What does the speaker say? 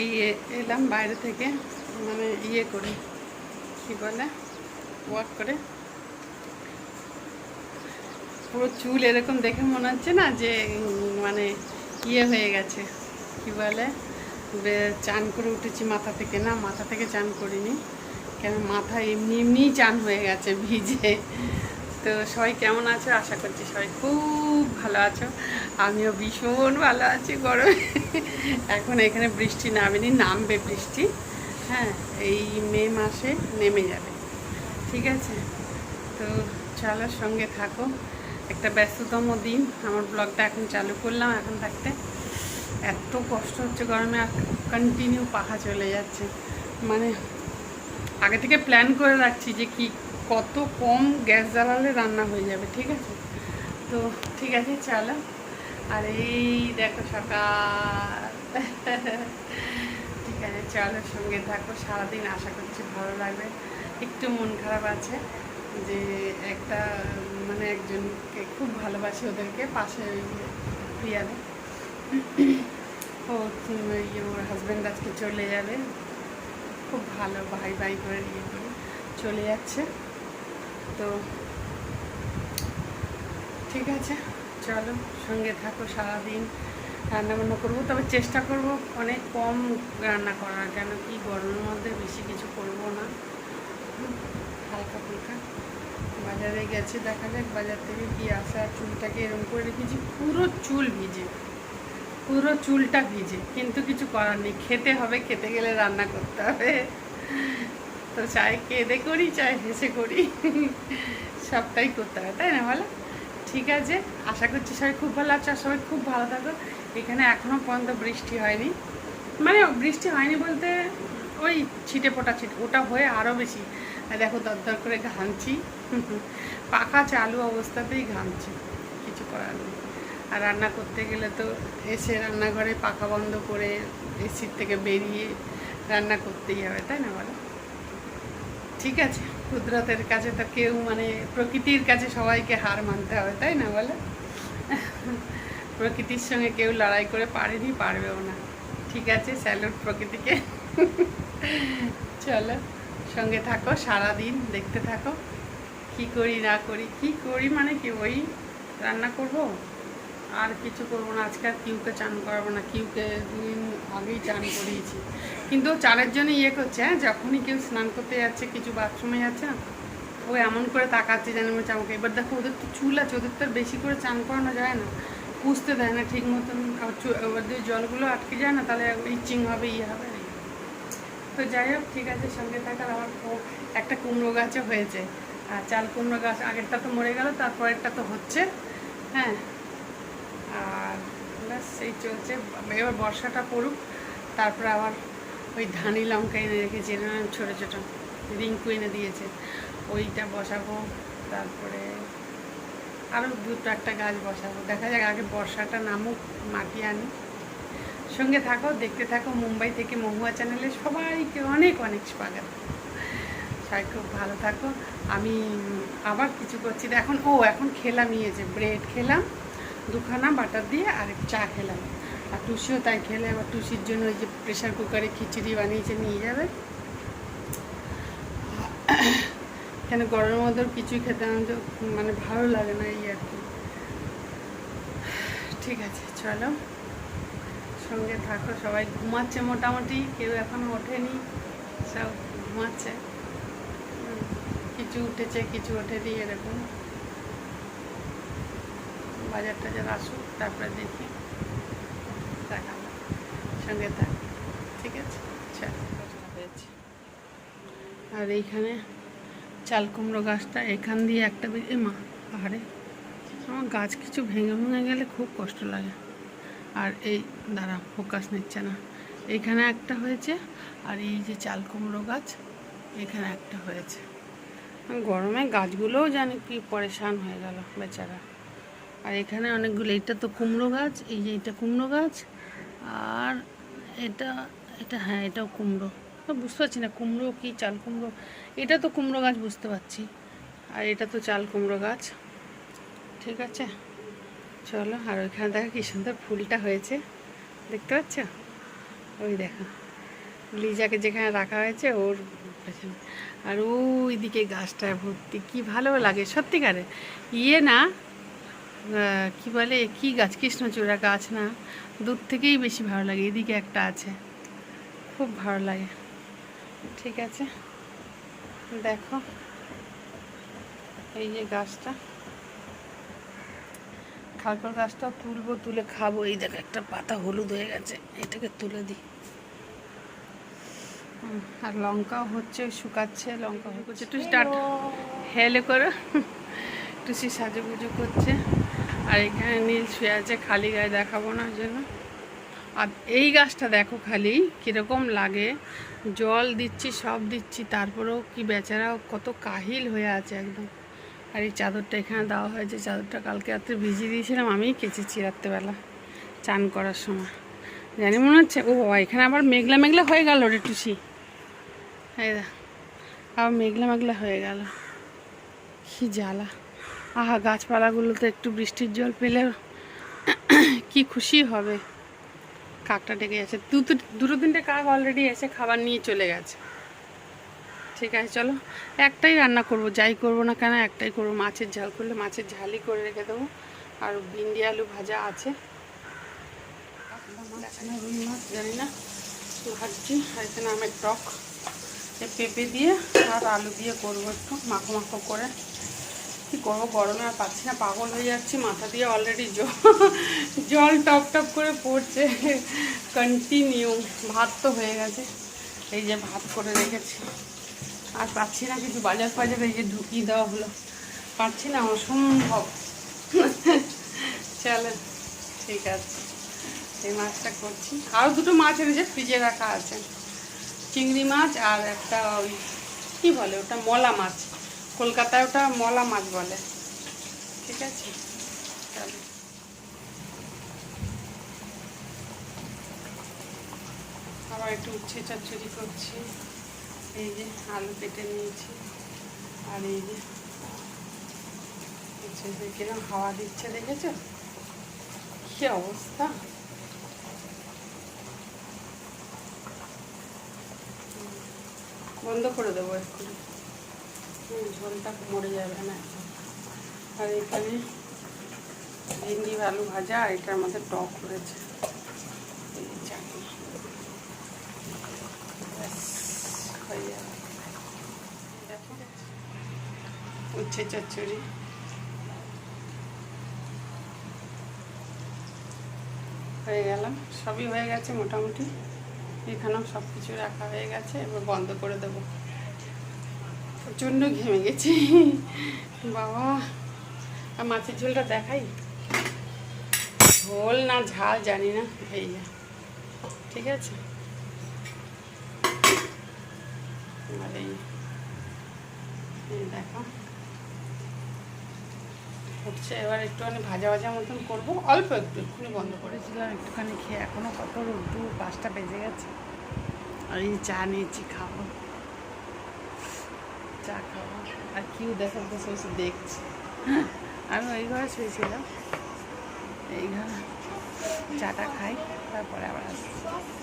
এই এলাম বাইরে থেকে মানে ইয়ে করে, কি বলে ওয়াক করে। পুরো চুল এরকম দেখে মনে হচ্ছে না যে মানে ইয়ে হয়ে গেছে, কি বলে চান করে উঠেছি মাথা থেকে। না, মাথা থেকে চান করিনি, কেন মাথা এমনি এমনিই চান হয়ে গেছে ভিজে। তো সবাই কেমন আছো? আশা করছি সবাই খুব ভালো আছো। আমিও ভীষণ ভালো আছি গরমে। এখন এখানে বৃষ্টি নামেনি, নামবে বৃষ্টি। হ্যাঁ এই মে মাসে নেমে যাবে। ঠিক আছে? তো চলো সঙ্গে থাকো। একটা ব্যস্ততম দিন। আমার ব্লগটা এখন চালু করলাম এখন থাকতে। এত কষ্ট হচ্ছে গরমে কন্টিনিউ পাখা চলে যাচ্ছে। মানে আগে থেকে প্ল্যান করে রাখছি যে কি কত কম গ্যাস জ্বালালে রান্না হয়ে যাবে, ঠিক আছে? তো ঠিক আছে, চলো। আর এই দেখো সকাল। ঠিক আছে, চলো সঙ্গে থাকো। সারাদিন আশা করছি ভালো লাগবে। একটু মন খারাপ আছে যে একটা মানে একজনকে খুব ভালোবাসি ওদেরকে, পাশে প্রিয়াদের। ও ওর হাজব্যান্ড আজকে চলে যাবে। খুব ভালো ভাই ভাই করে ইয়ে করে চলে যাচ্ছে। তো ঠিক আছে, চলো, সঙ্গে থাকো সারাদিন রান্না বান্না করব। তবে চেষ্টা করব অনেক কম রান্না করার, কেন কি গরমের মধ্যে বেশি কিছু করব না। হালকা ফুলকা। বাজারে গেছে, দেখা যাক, বাজার থেকে কি আসা চুলটাকে এরকম করে রেখেছি। পুরো চুল ভিজে, পুরো চুলটা ভিজে, কিন্তু কিছু করার নেই। খেতে হবে, খেতে গেলে রান্না করতে হবে। তো চাই কেঁদে করি চাই হেসে করি। সবটাই করতে হবে, তাই না বলো? ঠিক আছে, আশা করছি সবাই খুব ভালো আছে, আর সবাই খুব ভালো থাকো। এখানে এখনও পর্যন্ত বৃষ্টি হয়নি। মানে বৃষ্টি হয়নি বলতে ওই ছিটে ফোটা ছিটে, ওটা হয়ে আরও বেশি। দেখো দরদর করে ঘামছি। পাখা চালু অবস্থাতেই ঘামছি, কিছু করার নেই। আর রান্না করতে গেলে তো এসে রান্নাঘরে পাখা বন্ধ করে এসির থেকে বেরিয়ে রান্না করতেই হবে, তাই না বলো? ঠিক আছে, কুদরতের কাছে তো কেউ মানে প্রকৃতির কাছে সবাইকে হার মানতে হবে, তাই না বলো? প্রকৃতির সঙ্গে কেউ লড়াই করে পারেনি, পারবেও না। ঠিক আছে স্যালুট প্রকৃতিকে। চলো, সঙ্গে থাকো সারা দিন দেখতে থাকো। কি করি, না করি, কি করি মানে কি ওই রান্না করব? আর কিছু করব না, আজকে আর কিউকে চান করাবো না, কিউকে দুদিন আগেই চান করিয়েছি। কিন্তু ও চানের জন্য ইয়ে করছে হ্যাঁ যখনই কেউ স্নান করতে যাচ্ছে, কিছু বাথরুমে যাচ্ছে, ও এমন করে তাকাচ্ছে যেন মনে আমাকে এবার দেখো, ওদের তো চুল আছে, ওদের তো বেশি করে চান করানো যায় না, পুষতে দেয় না ঠিক মতন যদি জলগুলো আটকে যায় না, তাহলে ইচিং হবে ইয়ে হবে। তো যাই হোক, ঠিক আছে, সঙ্গে থাকার আমার একটা কুমড়ো গাছও হয়েছে। আর চাল কুমড়ো গাছ আগেরটা তো মরে গেল, তারপরেরটা তো হচ্ছে হ্যাঁ। আর ব্যাস, এই চলছে। এবার বর্ষাটা পড়ুক, তারপরে আবার ওই ধানি লঙ্কা এনে রেখেছি এরকম ছোটো ছোটো রিঙ্কু এনে দিয়েছে, ওইটা বসাবো, তারপরে আরও দুটো একটা গাছ বসাবো। দেখা যাক আগে বর্ষাটা নামুক মাটি আনি। সঙ্গে থাকো, দেখতে থাকো, মুম্বাই থেকে মহুয়া চ্যানেলে সবাইকে অনেক অনেক স্বাগত। সবাই খুব ভালো থাকো। আমি আবার কিছু করছি। এখন, ও, এখন খেলাম ইয়েছে ব্রেড খেলাম। দুখানা বাটার দিয়ে আর চা খেলাম। আর টুসিও তাই খেলে, আবার টুসির জন্য ওই যে প্রেশার কুকারে খিচুড়ি বানিয়েছে, নিয়ে যাবে। কেন গরমের মধ্যে কিছুই খেতে আমাদের মানে ভালো লাগে না এই আর কি। ঠিক আছে, চলো। সঙ্গে থাকো, সবাই ঘুমাচ্ছে মোটামুটি, কেউ এখনও ওঠেনি, সব ঘুমাচ্ছে। কিছু উঠেছে, কিছু ওঠেনি, এরকম। বাজার টাজার আসুক, তারপরে দেখি। দেখা হবে। সঙ্গে থাক। ঠিক আছে? হয়েছে আর এইখানে চাল কুমড়ো গাছটা, এখান দিয়ে একটা বে- এ মা আরে আমার গাছ কিছু ভেঙে ভেঙে গেলে খুব কষ্ট লাগে। আর এই, দাঁড়া ফোকাস নিচ্ছে না। এইখানে একটা হয়েছে, আর এই যে চাল কুমড়ো গাছ, এখানে একটা হয়েছে। গরমে গাছগুলোও জানি কি পরেশান হয়ে গেল, বেচারা। আর এখানে অনেকগুলো, এটা তো কুমড়ো গাছ, এই যে এটা কুমড়ো গাছ, আর এটা এটা হ্যাঁ এটাও কুমড়ো। বুঝতে পারছি না, কুমড়ো কি চাল কুমড়ো? এটা তো কুমড়ো গাছ বুঝতে পারছি, আর এটা তো চাল কুমড়ো গাছ। ঠিক আছে, চলো, আর ওইখানে দেখো কি সুন্দর ফুলটা হয়েছে, দেখতে পাচ্ছ? ওই দেখো, লিজাকে যেখানে রাখা হয়েছে, ওর পেছনে। আর ওই দিকে গাছটায় ভর্তি, কি ভালো লাগে, সত্যিকারে। ইয়ে না কি বলে? কি গাছ? কৃষ্ণচূড়া গাছ না? দূর থেকেই বেশি ভালো লাগে এদিকে একটা আছে। খুব ভালো লাগে। ঠিক আছে। দেখো। এই যে গাছটা। খালপার গাছটা তুলবো তুলে খাব। এই দেখো একটা পাতা হলুদ হয়ে গেছে। এটাকে তুলে দিই। আর লঙ্কাও হচ্ছে শুকাচ্ছে। লঙ্কা হচ্ছে। একটু স্টার্ট হেলে করো টুসি সাজুগুজু করছে। আর এখানে নীল শুয়ে আছে খালি গায়ে দেখাবো না জন্য। আর এই গাছটা দেখো খালি কীরকম লাগে। জল দিচ্ছি সব দিচ্ছি তারপরেও কি বেচারাও কত কাহিল হয়ে আছে একদম। আর এই চাদরটা এখানে দেওয়া হয়েছে চাদরটা কালকে রাত্রে ভিজিয়ে দিয়েছিলাম আমিই কেচেছি রাত্রেবেলা চান করার সময়। জানি মনে হচ্ছে ও এখানে আবার মেঘলা মেঘলা হয়ে গেল রে টুসি। দেখ, আবার মেঘলা মেঘলা হয়ে গেল। কি জ্বালা। আহা, গাছপালাগুলোতে একটু বৃষ্টির জল পেলে কি খুশি হবে। কাকটা ডেকে যাচ্ছে দুটো দুটো তিনটে কাক অলরেডি এসে খাবার নিয়ে চলে গেছে। ঠিক আছে, চলো। একটাই রান্না করব, যাই করব না কেন, একটাই করব। মাছের ঝাল করলে মাছের ঝালই করে রেখে দেবো। আর ভিন্ডি আলু ভাজা আছে। জানি না আর এখানে আমের টক। পেঁপে দিয়ে আর আলু দিয়ে করব একটু, মাখো মাখো করে। কি করব? গরমে আর পাচ্ছি না, পাগল হয়ে যাচ্ছি, মাথা দিয়ে অলরেডি জল জল টপ টপ করে পড়ছে। কন্টিনিউ ভাত তো হয়ে গেছে। এই যে ভাত করে রেখেছি। আর পাচ্ছি না কিছু, বাজার ফাজার এই যে ঢুকিয়ে দেওয়া হলো। পাচ্ছি না, অসম্ভব। চলেন ঠিক আছে। এই মাছটা করছি। আরও দুটো মাছ এনেছে, ফ্রিজে রাখা আছে। চিংড়ি মাছ আর একটা ওই, কী বলে ওটা, মলা মাছ। কলকাতায় ওটা মলা মাছ বলে। ঠিক আছে? চলো। আবার একটু উচ্ছে চচ্চড়ি করছি। এই যে আলু কেটে নিয়েছি। আর এই যে কিরম হাওয়া দিচ্ছে দেখেছ? কি অবস্থা? বন্ধ করে দেবো এক্ষুনি। ঝোলটা মরে যাবে না। আর এখানে ভেন্ডি আলু ভাজা এটার মধ্যে টক ব্যাস, হয়ে যাবে উচ্ছে চচ্চড়ি। হয়ে গেলাম সবই হয়ে গেছে মোটামুটি। এখানেও সব কিছু রাখা হয়ে গেছে। এবার বন্ধ করে দেবো। প্রচণ্ড ঘেমে গেছি। বাবা, আর মাছের ঝোলটা দেখাই? ঝোল না ঝাল জানি না, এই ঠিক আছে? আর দেখো। হচ্ছে, এবার একটুখানি ভাজা ভাজা মতন করব। অল্প একটু, এক্ষুনি বন্ধ করেছিলাম, একটুখানি খেয়ে এখনও কত রোদ্দুর, পাঁচটা বেজে গেছে। আর এই চা নিয়েছি, খাব। চা খাব আর কিউ দেখার বসে বসে দেখছি। আমি ওই ঘরে শুয়েছিলাম। এই ঘরে চাটা খাই, তারপরে আবার আসব